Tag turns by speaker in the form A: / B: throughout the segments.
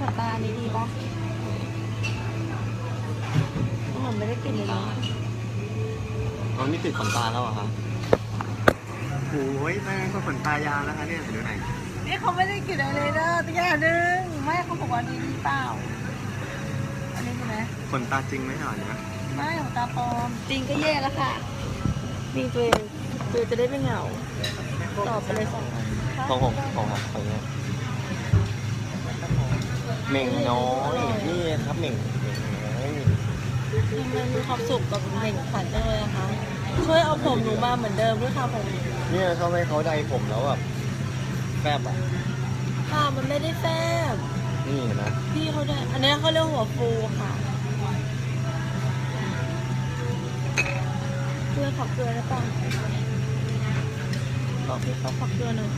A: ขนตาอันนี้ดีปะผมไม่ได้กลิ่นเลยเนาะ
B: อ๋อนี่ติดขนตาแล้วเหรอะครับโอ้ยแม่งก็ขนตายาวแล้วคะเนี่ยเดี๋ยวไหน
A: นี่เขาไม่ได้กลิ่นอะไรเลยนะตัวอย่างหนึงไม่เขาบอกว่าดีดีเปล่า อันนี้ใช่ไหม
B: ขนตาจริงไหมหรอเนี่ย
A: ไม่ของตาปลอม จริงก็แย่แล้วค่ะดีตัวเองตัวเองจะได้ไม่เหงาตอบไปเลยสองอัน
B: ของผมของผมของเนี่ย เหม่งน้อยนี่ครับเหม่งเหม่งน้อย
A: มันมีความสุขกับเหม่งขวัญจังเลยนะคะช่วยเอาผมหนูมาเหมือนเดิมด้วยค่ะผม
B: เนี่ยชอบให้เขาใดผมแล้วแบบแฟบอะ
A: ค่ะมันไม่ได้แฟบ
B: นี่เห็นไหม
A: พี่เขาได้อันนี้เขาเรียกหัวฟูค่ะเกลือขอเกลือได้ป่ะบอกพี่เขาขอเกลือหน่อย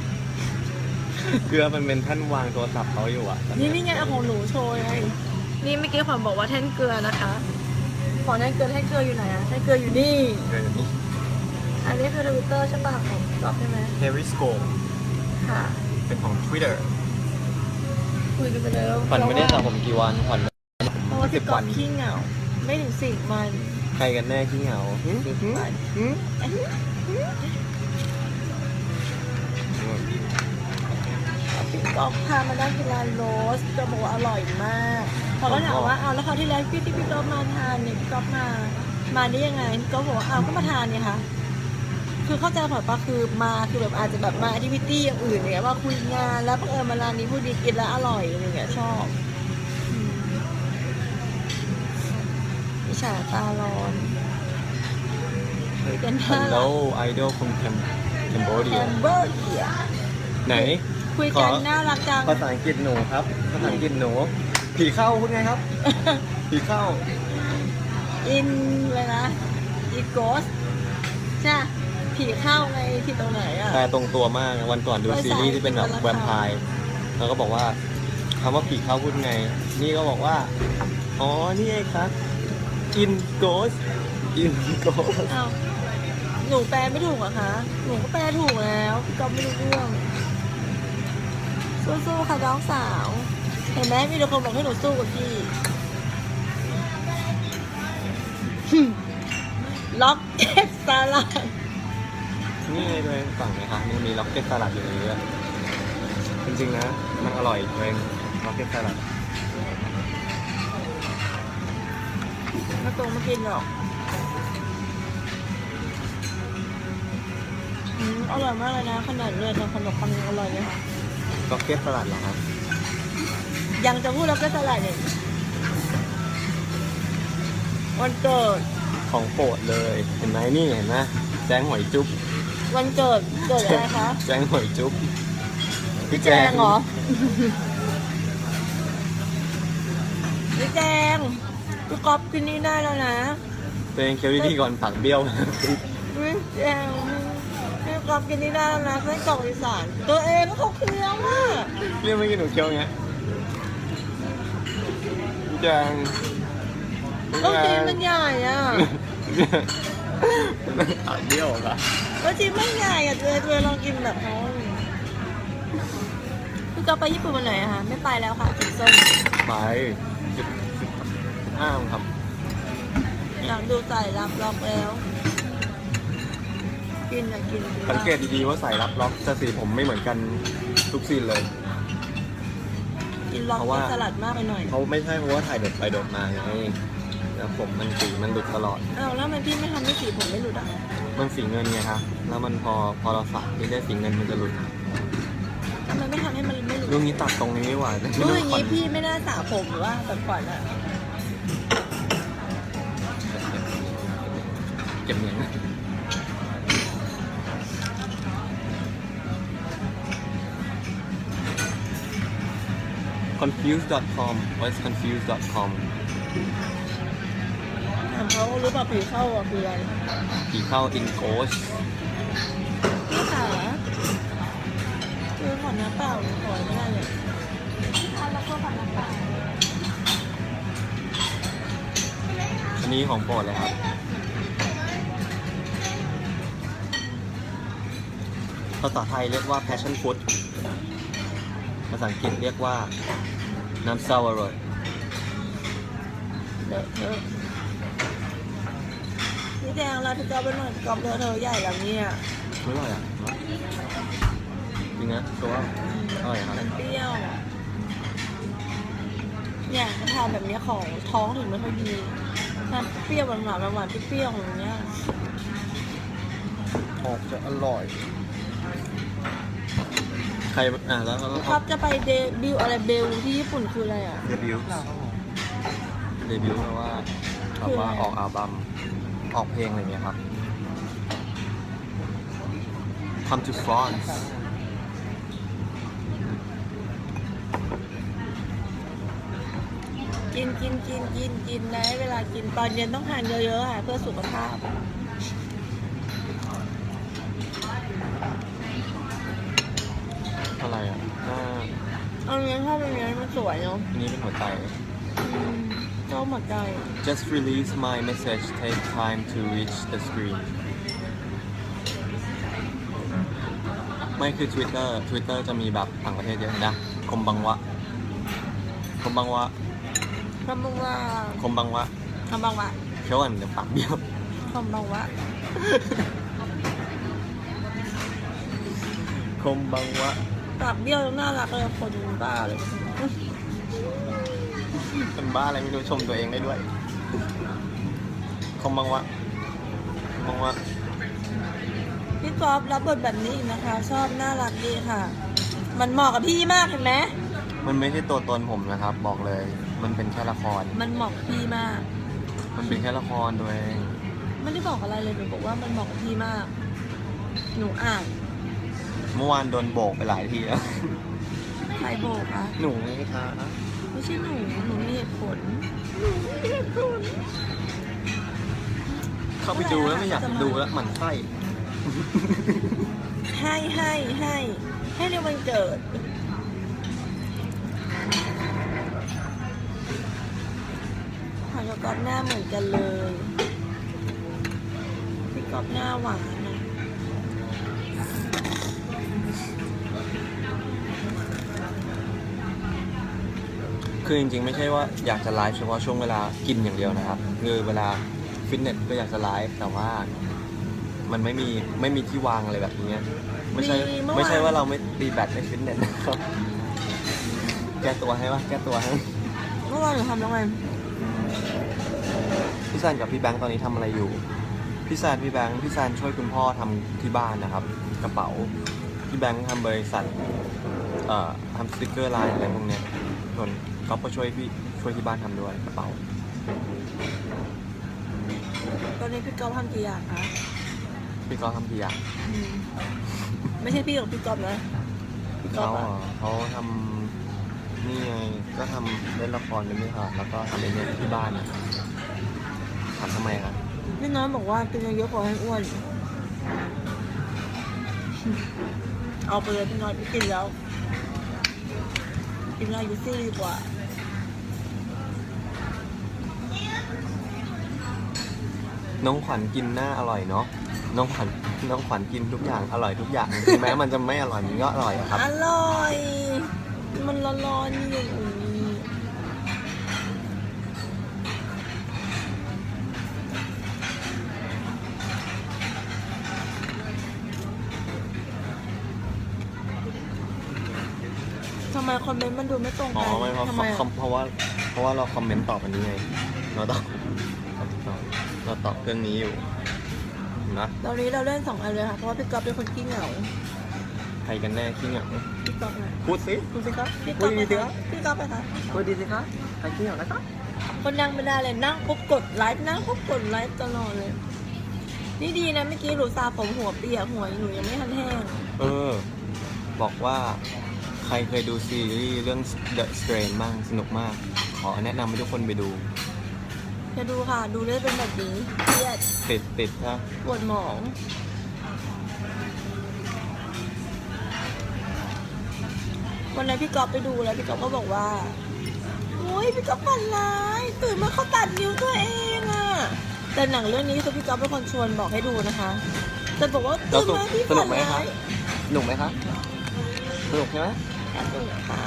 B: เกลือมันเป็นท่านวางโทรศัพท์เขาอยู่อะ
A: นี่นี่ไงเอาของหนูโชว์ไงนี่เมื่อกี้ขวัญบอกว่าแท่นเกลือนะคะขอแท่นเกลือแท่นเกลืออยู่ไหนอะแท่นเกลืออยู่นี่
B: เกลืออย่างนี้
A: อันนี้คือทวิตเตอร์ใช่ป่ะของกอฟใช่ไหม
B: Periscope
A: ค่ะ
B: เป็นของ Twitter
A: คุยกันไปแล้ว
B: ขวัญไม่ได้สระผมกี่วันขวัญ
A: เพราะว่าที่กอฟขี้เหงา ไม่ถึงสิบวัน
B: ใครกันแน่ขี้เหงาหึ
A: สิบ
B: หึ
A: วัน
B: หึ
A: กอฟพามาได้ที่ร้านโรสจะบอกว่าอร่อยมากเขาก็ถามว่าเอาวแล้วเขาวที่แล้วพี่ที่พี่กอฟมาทานเนี่ยพี่กอฟมา มาได้ยังไงพี่กอฟบอกว่าอ้าวก็มาทานเนี่ยค่ะ คือเข้าใจผ่อนปะคือมาคือแบบอาจจะแบบมาแอคทิวิตี้อย่างอื่นเนี่ยว่าคุยงานแล้วบังเอิญมาร้านนี้พูดดีกินแล้วอร่อยอะไรเงี้ยชอบอืมวิชาตาร้อนคุยกัน
B: ฮั
A: น่า
B: ลโหล
A: รัก
B: ไอดอลคนแคมแคมโบเดี
A: แอยมเบอร์เกีย
B: ไหน
A: คุยกันน่ารักจัง
B: ภาษาอังกฤษหนูครับ ภาษาอังกฤษหนู ผีเข้าพูดไงครับ ผีเข้า
A: อินเลยนะอีโกสใช่ปะผีเข้าไงที่ตรงไหนอะ
B: แปลตรงตัวมาก วันก่อนดู
A: ภาษา
B: ซีรีส์ที่เป็นแบบ
A: อังกฤษ
B: แวมไพร์แล้วก็บอกว่าคำว่าผีเข้าพูดไง นี่ก็บอกว่า อ๋อ นี่ไงครับ in ghost in ghost
A: อ้าวหนูแปลไม่ถูกเหรอะคะ หนูก็แปลถูกแล้วพี่ก๊อฟไม่รู้เรื่อง สู้ๆค่ะน้องสาว เห็นไหมมีแต่คนบอกให้หนูสู้กับพี่ ล็อกเก็ตสลัด
B: นี่ไงตัวเองสั่งไหมคะนี่มีล็อกเก็ตสลัดอยู่ในนี้ด้วยจริงๆนะ มันอร่อยตัวเองล็อกเก็ตสลัด
A: มาตรงมากินหรอกอืมอร่อยมากเลยนะ ขนาดเลือดขนมปังยังอร่อยเลยค่ะ
B: ล็อ กเก็ตสลัดเหรอครับ
A: ยังจะพูดล็อกเก็ตสลัดเนี่ยวันเกิด
B: ของโปรดเลย เห็นไหมนี่เห็นไหมแจ้งหอยจุ๊บ
A: วันเกิดเกิดอะไรคะ
B: แจ้งหอยจุ๊บ
A: พี่แจงเหรอพี่แจงพี่ก๊อฟกินนี่ได้แล้วนะ
B: ตัวเองเคี้ยวดีๆก่อนปากเบี้ยว
A: พี่แจง พี่ก๊อฟกินนี่ได้แล้วนะไส้กรอกอีสาน ตัวเองก็เขาเคี้ยวอะ
B: เรียกไม่กินหนูเคี้ยวไงพี่แจงพี่
A: ต้อง
B: แจ
A: ชิ้น
B: ง
A: มันใหญ่อะ
B: ปากเบี้ยวเหรอ
A: แล้วชิ้นมันใหญ่อะตัวเองตัวเองลองกินแบบเขาพี่ก๊อฟไปญี่ปุ่นวันไหนอะคะไม่ไปแล้วค่ะกินส้ม
B: ไปสิบสิบห้าครับ
A: อยากดูใส่รับล็อกแล้วกิ นอยากกินกิน
B: สังเกตดีๆว่าใส่รับล็อกจะสีผมไม่เหมือนกันทุกซีนเลย
A: กินล็อก
B: เพราะว่า
A: กินสลัดมากไปหน่อย
B: เขาไม่ใช่เพราะว่าถ่ายโดดไปโดดมาไงแล้วผมมันสีมันหลุดตลอด
A: อ้าวแล้วทำไมพี่ไม่ทำให้สีผมไม่หลุดอะ
B: มันสีเงินไงครับแล้วมันพอพอเราสระที่ได้สีเงินมันจะหลุด
A: ทำไมไม่ทำให้มันไม่หลุด
B: เรื่องนี้ตัดตรงนี้ดีกว่า
A: รู้อย่างนี้พี่ไม่น่าสระผมหรือว่าแบบก่อนอะ
B: เก็บเงิน confused.com what's confused.com
A: ถามเขารู้ป่ะผีเข้าอะคืออะไร
B: ผีเข้า in ghost
A: พี่ขาคือขอน้ำเปล่าหรือขอไม่ได้เลยเอาแล้วก็ขอน้ำเปล่า
B: อันนี้ของโปรดเลยครับ ภาษาไทยเรียกว่า passion fruit ภาษาอังกฤษเรียกว่า น้ำเศร้าอร่อย
A: เลอะเทอะพี่แดงแล้วพี่ก๊อฟเป็นหน่อยก๊อฟเลอะเทอะใหญ่แล้วเนี่ย
B: ไม่อร่อยอะจริงนะตัวว่าอร่อยครับ
A: มันเปรี้ยวอะเนี่ยทานแบบเนี้ยของท้องถึงไม่ค่อยดีทานเปรี้ยวหวานหวานหวานๆเปรี้ยวๆอย่างเงี้ย
B: ออกจะอร่อย ใครอะแล้วแล้ว
A: พี่ก๊อฟจะไปเดบิวต์อะไรเบลที่ญี่ปุ่นคืออะไรอะ
B: เดบิวต์เดบิวต์แปลว่าแบบว่าออกอัลบั้มออกเพลงอะไรเงี้ยครับ Come to France
A: กินกินกินกินกินนะเวลากินตอนเย็นต้องทานเยอะๆค่ะเพื่อสุขภาพ
B: อะไรอะอ่า
A: เอาเนี้ยชอบอันเนี้ยมันสวยเนาะ
B: อันนี้เป็นหัวใจ
A: อืมชอบหมดใจ
B: Just release my message take time to reach the screen ไม่คือ Twitter Twitter จะมีแบบต่างประเทศเยอะนะ คมบังวะ คมบังวะ
A: คำบังว่า
B: คมบังวะ
A: คำบังวะ
B: เขียวอันเดี๋ยวปากเบี้ยว
A: คำบังวะ
B: คมบังวะ
A: ปากเบี้ยวน่ารักเลยคนบ้าเลย
B: เป็นบ้าอะไรไม่รู้ชมตัวเองได้ด้วยคมบังวะคมบังวะ
A: พี่กอล์ฟรับบทแบบนี้อีกนะคะ ชอบน่ารักดีค่ะ มันเหมาะกับพี่มากเห็นไหม
B: มันไม่ใช่ตัวตนผมนะครับ บอกเลย มันเป็นแค่ละคร
A: มันเหมาะกับพี่มาก
B: มันเป็นแค่ละครตัวเอง
A: ไม่ได้บอกอะไรเลยหนูบอกว่ามันเหมาะกับพี่มาก หนูอ่าน
B: เมื่อวานโดนโบกไปหลายทีแล้ว
A: ใครโบกคะ
B: หนูไงคะ
A: ไม่ใช่หนูหนูมีเหตุผลหนูมีเหตุผล
B: เข้าไปดูแล้วไม่อยากดูแล้วหมันไส้
A: ให้ให้ให้ให้ในวันเกิดหอยกับกอบหน้าเหมือนกันเลยพี่กอบหน้าหวาน
B: คือจริงๆ ไม่ใช่ว่าอยากจะไลฟ์เฉพาะช่วงเวลากินอย่างเดียวนะครับคือเวลาฟิตเนสก็อยากจะไลฟ์แต่ว่ามันไม่มีไม่มีที่วางอะไรแบบนี้ไม่ใช่
A: มีเมื่อวาน
B: ไม่ใช่ว่าเราไม่ตีแบตในฟิตเนสนะครับ แก้ตัวให้ปะแก้ตัวให้
A: เมื่อวานหนูทำแล้วไง
B: พี่ซันกับพี่แบงค์ตอนนี้ทำอะไรอยู่พี่ซันพี่แบงค์พี่ซันช่วยคุณพ่อทำที่บ้านนะครับ กระเป๋าพี่แบงค์ทำบริษัทเอ่อทำสติกเกอร์ไลน์อะไรพวกเนี้ยส่วน ก๊อฟก็ช่วยพี่ช่วยที่บ้านทำด้วยกระเป๋า
A: ตอนนี้พี่กอบทำกี่อย่างคะ
B: พี่ก๊อฟทำกี่อย่าง
A: อืมไม่ใช่พี่ของพี่กอบนะพี่กอ
B: เขา
A: บ
B: อะ
A: อะ
B: เขาทำนี่ไงก็ทำเล่นละครด้วยนี่ค่ะแล้วก็ทำเองเนี่ยที่บ้านอะถามทำไมครับ
A: พี่น้อยบอกว่ากินเยอะๆขอให้อ้วน เอาไปเลยพี่น้อยพี่กินแล้ว กินอะไรยูซี่ดีกว่า
B: น้องขวัญกินหน้าอร่อยเนาะน้องขวัญน้องขวัญกินทุกอย่างอร่อยทุกอย่างถึงแม้มันจะไม่อร่อยมันก็อร่อยอะครับ
A: อร่อย มันร้อนๆอยู่ท มคอมเมนต์มันดูไม่ตรง
B: อ๋อ
A: กัน
B: ไม่เพราะ
A: ทำไม
B: เพราะเพราะว่าเพราะว่าเราคอมเมนต์ตอบอันนี้ไงเราตอบเราเราตอบเรื่องนี้อยู่นะ
A: ตอนนี้เราเล่นสองอันเลยค่ะ เพราะว่าพี่ก๊อฟเป็นคนขี้เหงา
B: ใครกันแน่ขี้เหงา
A: พี่ก๊อฟนะ
B: พูดสิ
A: ดูสิครับพี่
B: พู
A: ก๊อ
B: ด
A: ฟ
B: ดีๆสิครับ
A: พี่ก๊อฟไปค่ะ
B: พูดดีสิคะใครขี้เหงานะคะ
A: คนดังไม่ได้เลยนั่งปุ๊บกดไลฟ์นั่งปุ๊บกดไลฟ์ตลอดเลย นี่ดีนะเมื่อกี้หนูซาผมหัวเปียกหัวหนูยังไม่ทันแห้ง
B: เออ บอกว่า ใครเคยดูซีรีส์เรื่อง The Strain บ้างสนุกมาก ขอแนะนำให้ทุกคนไปดู
A: จะดูค่ะ ดูได้เป็นแบบนี้เครียด
B: ติดติดนะ
A: ปวดหมอง วันนั้นพี่ก๊อฟไปดูแล้วพี่ก๊อฟก็บอกว่าโอ้ยพี่ก๊อฟฝันร้ายตื่นมาเขาตัดนิ้วตัวเองอะแต่หนังเรื่องนี้คือพี่ก๊อฟเป็นคนชวนบอกให้ดูนะคะ แต่บอกว่า
B: แล้ว
A: ตื่น
B: สนุก
A: มาพี่
B: สนุ
A: ฝั
B: ก
A: น
B: ไหมครั
A: ร้า
B: บ
A: ย
B: สนุกไหมครับสนุกใช่ไหม
A: สนุกค่ะ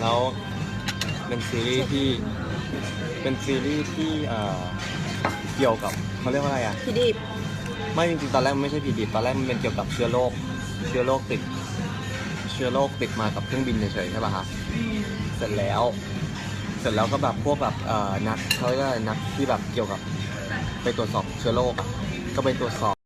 B: แล้วเป็นซีรีส์ที่เป็นซีรีส์ที่เอ่อเกี่ยวกับเขาเรียกว่าอะไรอะ
A: พี่ดิบ
B: ไม่จริงๆตอนแรกมันไม่ใช่ผีดิบตอนแรกมันเป็นเกี่ยวกับเชื้อโรคเชื้อโรคติด เชื้อโรคติดมากับเครื่องบินเฉยๆใช่ป่ะคะเสร็จแล้ว เสร็จแล้วก็แบบพวกแบบเอ่อนักเขาเรียกว่านักที่แบบเกี่ยวกับไปตรวจสอบเชื้อโรคอะก็ไปตรวจสอบ